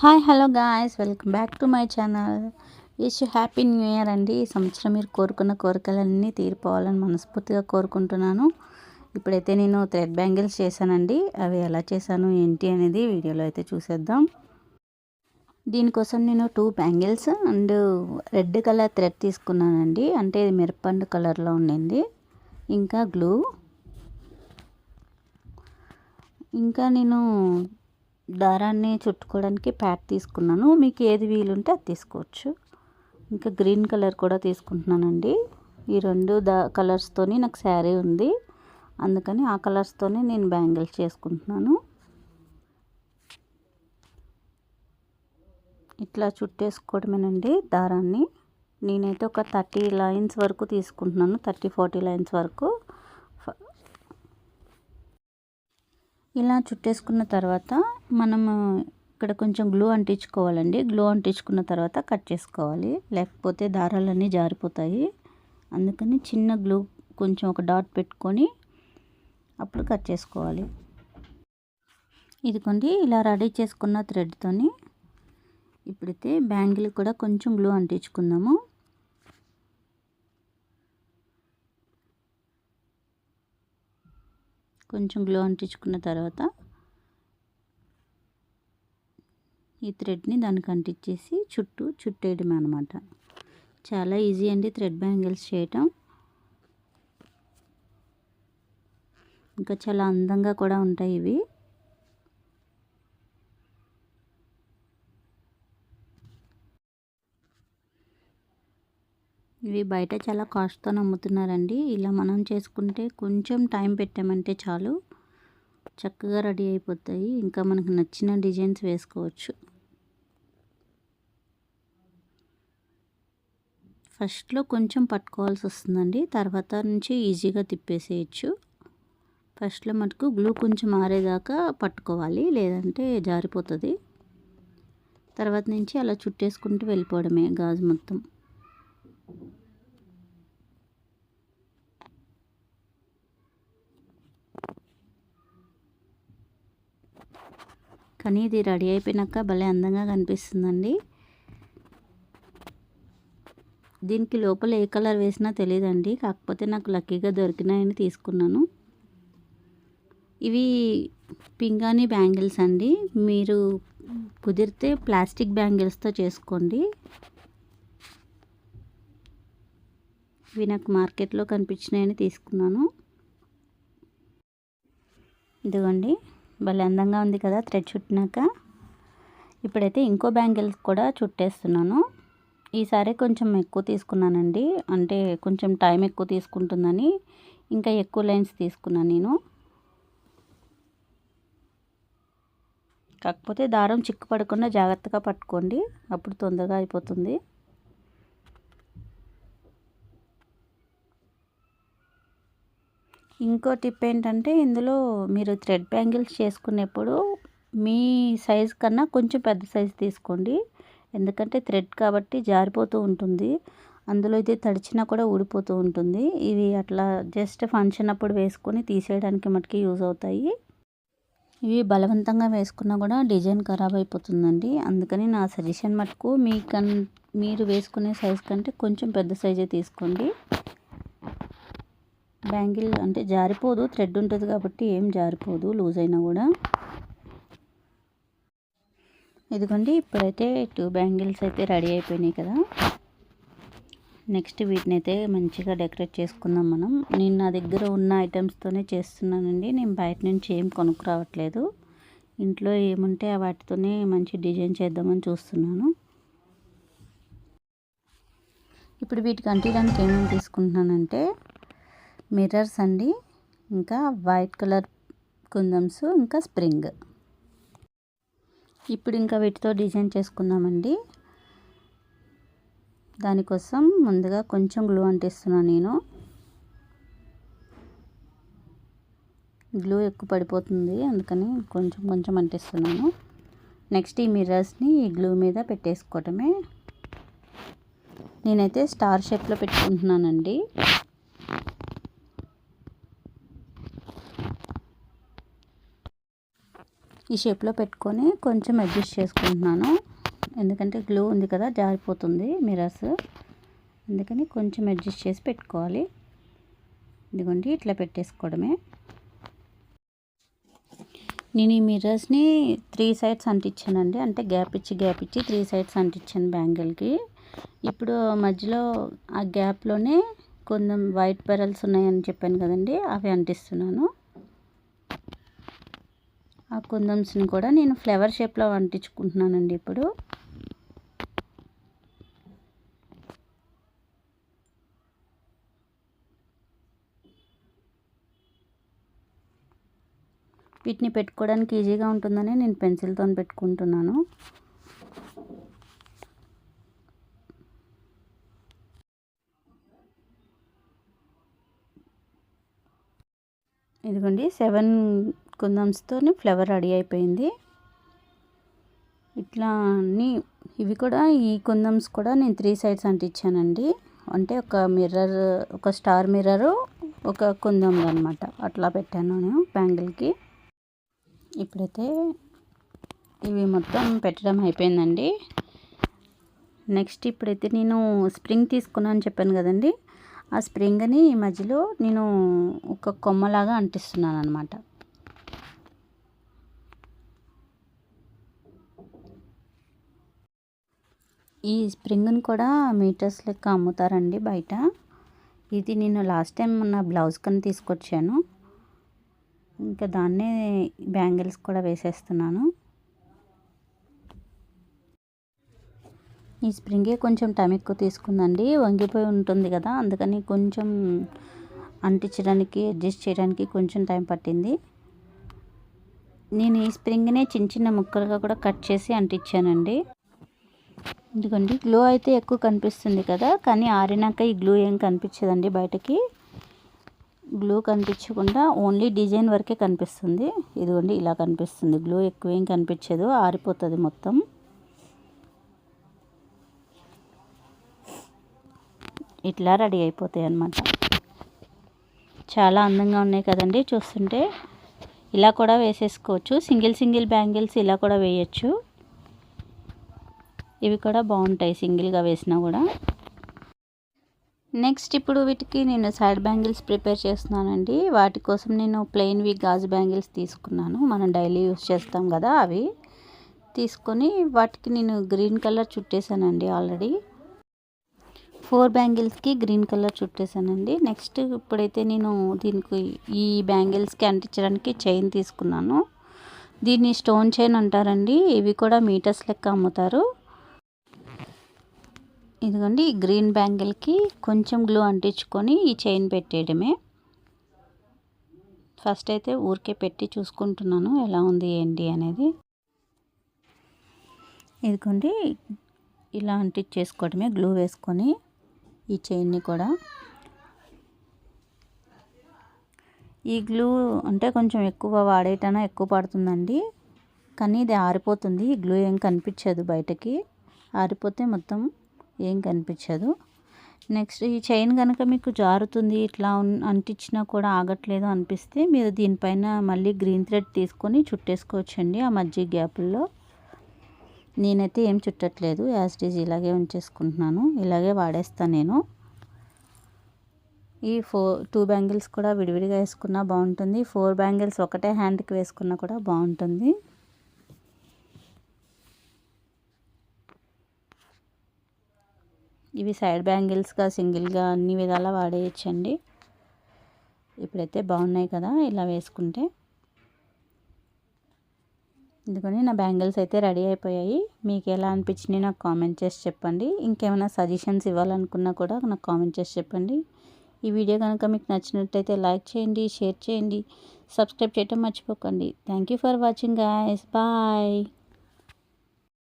Hi hello guys welcome back to my channel wish happy new year అండి. ఈ సంవత్సరం మీరు కోరుకున్న కోరికలన్నీ తీరిపోవాలని మనస్ఫూర్తిగా కోరుకుంటున్నాను. ఇప్పుడైతే నేను థ్రెడ్ బ్యాంగిల్స్ చేశానండి. అవి ఎలా చేశాను ఏంటి అనేది వీడియోలో అయితే చూసేద్దాం. దీనికోసం నేను two bangles and red colour thread తీసుకున్నానండి. అంటే ఇది మిరపండు కలర్లో ఉండింది. ఇంకా గ్లూ. ఇంకా నేను దారాన్ని చుట్టుకోవడానికి ప్యాడ్ తీసుకున్నాను. మీకు ఏది వీలుంటే అది తీసుకోవచ్చు. ఇంకా గ్రీన్ కలర్ కూడా తీసుకుంటున్నానండి. ఈ రెండు దా కలర్స్తోని నాకు శారీ ఉంది. అందుకని ఆ కలర్స్తోనే నేను బ్యాంగిల్స్ చేసుకుంటున్నాను. ఇట్లా చుట్టేసుకోవడమేనండి దారాన్ని. నేనైతే ఒక థర్టీ లైన్స్ వరకు తీసుకుంటున్నాను. థర్టీ ఫార్టీ లైన్స్ వరకు. ఇలా చుట్టేసుకున్న తర్వాత మనము ఇక్కడ కొంచెం గ్లూ అంటించుకోవాలండి. గ్లూ అంటించుకున్న తర్వాత కట్ చేసుకోవాలి. లేకపోతే దారాలన్నీ జారిపోతాయి. అందుకని చిన్న గ్లూ కొంచెం ఒక డాట్ పెట్టుకొని అప్పుడు కట్ చేసుకోవాలి. ఇదిగోండి ఇలా రెడీ చేసుకున్న థ్రెడ్తోని ఇప్పుడైతే బ్యాంగిల్ కూడా కొంచెం గ్లూ అంటించుకుందాము. కొంచెం గ్లో అంటించుకున్న తర్వాత ఈ థ్రెడ్ని దానికి అంటించేసి చుట్టూ చుట్టేయడం అనమాట చాలా ఈజీ అండి థ్రెడ్ బ్యాంగిల్స్ చేయటం. ఇంకా చాలా అందంగా కూడా ఉంటాయి ఇవి. ఇవి బయట చాలా కాస్ట్తో అమ్ముతున్నారండి ఇలా మనం చేసుకుంటే కొంచెం టైం పెట్టామంటే చాలు. చక్కగా రెడీ అయిపోతాయి. ఇంకా మనకు నచ్చిన డిజైన్స్ వేసుకోవచ్చు. ఫస్ట్లో కొంచెం పట్టుకోవాల్సి వస్తుందండి. తర్వాత నుంచి ఈజీగా తిప్పేసేయచ్చు. ఫస్ట్లో మటుకు గ్లూ కొంచెం ఆరేదాకా పట్టుకోవాలి. లేదంటే జారిపోతుంది. తర్వాత నుంచి అలా చుట్టేసుకుంటూ వెళ్ళిపోవడమే గాజు మొత్తం. కానీ ఇది రెడీ అయిపోయినాక భలే అందంగా కనిపిస్తుందండి. దీనికి లోపల ఏ కలర్ వేసినా తెలియదండి. కాకపోతే నాకు లక్కీగా దొరికినాయని తీసుకున్నాను. ఇవి పింగాణి బ్యాంగిల్స్ అండి. మీరు కుదిరితే ప్లాస్టిక్ బ్యాంగిల్స్తో చేసుకోండి. ఇవి నాకు మార్కెట్లో కనిపించినాయని తీసుకున్నాను. ఇదిగోండి. భలే అందంగా ఉంది కదా థ్రెడ్ చుట్టినాక. ఇప్పుడైతే ఇంకో బ్యాంగిల్స్ కూడా చుట్టేస్తున్నాను. ఈసారి కొంచెం ఎక్కువ తీసుకున్నానండి. అంటే కొంచెం టైం ఎక్కువ తీసుకుంటుందని ఇంకా ఎక్కువ లైన్స్ తీసుకున్నాను నేను. కాకపోతే దారం చిక్కు పడకుండా జాగ్రత్తగా పట్టుకోండి. అప్పుడు తొందరగా అయిపోతుంది. ఇంకో టిప్ ఏంటంటే ఇందులో మీరు థ్రెడ్ బ్యాంగిల్స్ చేసుకునేప్పుడు మీ సైజ్ కన్నా కొంచెం పెద్ద సైజు తీసుకోండి. ఎందుకంటే థ్రెడ్ కాబట్టి జారిపోతూ ఉంటుంది. అందులో ఇది తడిచినా కూడా ఊడిపోతూ ఉంటుంది. ఇవి అట్లా జస్ట్ ఫంక్షన్ అప్పుడు వేసుకొని తీసేయడానికి మటుకి యూజ్ అవుతాయి. ఇవి బలవంతంగా వేసుకున్నా కూడా డిజైన్ ఖరాబ్ అయిపోతుందండి. అందుకని నా సజెషన్ మటుకు మీ కన్ మీరు వేసుకునే సైజ్ కంటే కొంచెం పెద్ద సైజే తీసుకోండి. బ్యాంగిల్ అంటే జారిపోదు థ్రెడ్ ఉంటుంది కాబట్టి ఏం జారిపోదు లూజ్ అయినా కూడా. ఇదిగోండి ఇప్పుడైతే టూ బ్యాంగిల్స్ అయితే రెడీ అయిపోయినాయి కదా. నెక్స్ట్ వీటిని అయితే మంచిగా డెకరేట్ చేసుకుందాం మనం. నేను నా దగ్గర ఉన్న ఐటమ్స్తోనే చేస్తున్నానండి. నేను బయట నుంచి ఏం కొనుక్కురావట్లేదు. ఇంట్లో ఏముంటే వాటితోనే మంచి డిజైన్ చేద్దామని చూస్తున్నాను. ఇప్పుడు వీటికి అంటిడానికి ఏమేమి తీసుకుంటున్నానంటే మిర్రర్స్ అండి. ఇంకా వైట్ కలర్ కుందమ్స్ ఇంకా స్ప్రింగ్. ఇప్పుడు ఇంకా వీటితో డిజైన్ చేసుకుందామండి. దానికోసం ముందుగా కొంచెం గ్లూ అంటిస్తున్నాను నేను. గ్లూ ఎక్కువ పడిపోతుంది అందుకని కొంచెం కొంచెం అంటిస్తున్నాను. నెక్స్ట్ ఈ మిర్రర్స్ని ఈ గ్లూ మీద పెట్టేసుకోవటమే. నేనైతే స్టార్ షేప్లో పెట్టుకుంటున్నానండి. ఈ షేప్లో పెట్టుకొని కొంచెం అడ్జస్ట్ చేసుకుంటున్నాను. ఎందుకంటే గ్లూ ఉంది కదా జారిపోతుంది మిరర్స్ అందుకని కొంచెం అడ్జస్ట్ చేసి పెట్టుకోవాలి. ఇదిగోండి ఇట్లా పెట్టేసుకోవడమే. నేను ఈ మిర్రర్స్ని త్రీ సైడ్స్ అంటించానండి. అంటే గ్యాప్ ఇచ్చి గ్యాప్ ఇచ్చి త్రీ సైడ్స్ అంటించాను బ్యాంగిల్కి ఇప్పుడు మధ్యలో ఆ గ్యాప్లోనే కొంచెం వైట్ పెరల్స్ ఉన్నాయని చెప్పాను కదండి అవి అంటిస్తున్నాను. ఆ కుందమ్స్ని కూడా నేను ఫ్లవర్ షేప్లో అంటించుకుంటున్నానండి ఇప్పుడు. వీటిని పెట్టుకోవడానికి ఈజీగా ఉంటుందని నేను పెన్సిల్తో పెట్టుకుంటున్నాను. ఇదిగోండి సెవెన్ కుందమ్స్తోని ఫ్లవర్ రెడీ అయిపోయింది. ఇట్లా అన్నీ ఇవి కూడా ఈ కుందమ్స్ కూడా నేను త్రీ సైడ్స్ అంటించానండి అంటే ఒక మిర్రర్ ఒక స్టార్ మిర్రర్ ఒక కుందం అనమాట అట్లా పెట్టాను నేను బ్యాంగిల్కి. ఇప్పుడైతే ఇవి మొత్తం పెట్టడం అయిపోయిందండి. నెక్స్ట్ ఇప్పుడైతే నేను స్ప్రింగ్ తీసుకున్నాను చెప్పాను కదండి. ఆ స్ప్రింగ్ని ఈ మధ్యలో నేను ఒక కొమ్మలాగా అంటిస్తున్నాను అనమాట ఈ స్ప్రింగ్ని కూడా మీటర్స్ లెక్క అమ్ముతారండి బయట. ఇది నేను లాస్ట్ టైం నా బ్లౌజ్ కని తీసుకొచ్చాను. ఇంకా దాన్నే బ్యాంగిల్స్ కూడా వేసేస్తున్నాను. ఈ స్ప్రింగే కొంచెం టైం ఎక్కువ తీసుకుందండి. వంగిపోయి ఉంటుంది కదా అందుకని కొంచెం అంటించడానికి అడ్జస్ట్ చేయడానికి కొంచెం టైం పట్టింది. నేను ఈ స్ప్రింగ్నే చిన్న చిన్న ముక్కలుగా కూడా కట్ చేసి అంటించానండి. ఎందుకండి గ్లో అయితే ఎక్కువ కనిపిస్తుంది కదా కానీ ఆరినాక ఈ గ్లూ ఏం కనిపించదండి బయటకి. గ్లూ కనిపించకుండా ఓన్లీ డిజైన్ వరకే కనిపిస్తుంది. ఇదిగోండి ఇలా కనిపిస్తుంది. గ్లూ ఎక్కువ ఏం కనిపించదు ఆరిపోతుంది మొత్తం. ఇట్లా రెడీ అయిపోతాయి అన్నమాట. చాలా అందంగా ఉన్నాయి కదండి చూస్తుంటే. ఇలా కూడా వేసేసుకోవచ్చు. సింగిల్ సింగిల్ బ్యాంగిల్స్ ఇలా కూడా వేయచ్చు. ఇవి కూడా బాగుంటాయి సింగిల్గా వేసినా కూడా. నెక్స్ట్ ఇప్పుడు వీటికి నేను సైడ్ బ్యాంగిల్స్ ప్రిపేర్ చేస్తున్నానండి. వాటి కోసం నేను ప్లెయిన్వి గాజు బ్యాంగిల్స్ తీసుకున్నాను. మనం డైలీ యూస్ చేస్తాం కదా అవి. తీసుకొని వాటికి నేను గ్రీన్ కలర్ చుట్టేసానండి ఆల్రెడీ. ఫోర్ బ్యాంగిల్స్కి గ్రీన్ కలర్ చుట్టేసానండి. నెక్స్ట్ ఇప్పుడైతే నేను దీనికి ఈ బ్యాంగిల్స్కి అంటించడానికి చైన్ తీసుకున్నాను. దీన్ని స్టోన్ చైన్ అంటారండి. ఇవి కూడా మీటర్స్ లెక్క అమ్ముతారు. ఇదిగోండి ఈ గ్రీన్ బ్యాంగిల్కి కొంచెం గ్లూ అంటించుకొని ఈ చైన్ పెట్టేయడమే. ఫస్ట్ అయితే ఊరికే పెట్టి చూసుకుంటున్నాను ఎలా ఉంది ఏంటి అనేది. ఇదిగోండి ఇలా అంటించేసుకోవడమే గ్లూ వేసుకొని ఈ చైన్ని కూడా. ఈ గ్లూ అంటే కొంచెం ఎక్కువ వాడేటనా ఎక్కువ పడుతుందండి కానీ ఇది ఆరిపోతుంది. ఈ గ్లూ ఏం కనిపించదు బయటకి. ఆరిపోతే మొత్తం ఏం కనిపించదు. నెక్స్ట్ ఈ చైన్ కనుక మీకు జారుతుంది ఇట్లా అంటించినా కూడా ఆగట్లేదు అనిపిస్తే మీరు దీనిపైన మళ్ళీ గ్రీన్ థ్రెడ్ తీసుకొని చుట్టేసుకోవచ్చండి ఆ మధ్య గ్యాపుల్లో. నేనైతే ఏం చుట్టట్లేదు యాస్టీజ్ ఇలాగే ఉంచేసుకుంటున్నాను. ఇలాగే వాడేస్తాను నేను. ఈ ఫోర్ టూ బ్యాంగిల్స్ కూడా విడివిడిగా వేసుకున్నా బాగుంటుంది. ఫోర్ బ్యాంగిల్స్ ఒకటే హ్యాండ్కి వేసుకున్నా కూడా బాగుంటుంది. ఇవి సైడ్ బ్యాంగిల్స్గా సింగిల్గా అన్ని విధాలా వాడేయచ్చండి. ఇప్పుడైతే బాగున్నాయి కదా ఇలా వేసుకుంటే. ఎందుకని నా బ్యాంగిల్స్ అయితే రెడీ అయిపోయాయి. మీకు ఎలా అనిపించినాయి నాకు కామెంట్ చేసి చెప్పండి. ఇంకేమైనా సజెషన్స్ ఇవ్వాలనుకున్నా కూడా నాకు కామెంట్ చేసి చెప్పండి. ఈ వీడియో కనుక మీకు నచ్చినట్టయితే లైక్ చేయండి షేర్ చేయండి సబ్స్క్రైబ్ చేయటం మర్చిపోకండి. Thank you for watching guys. Bye.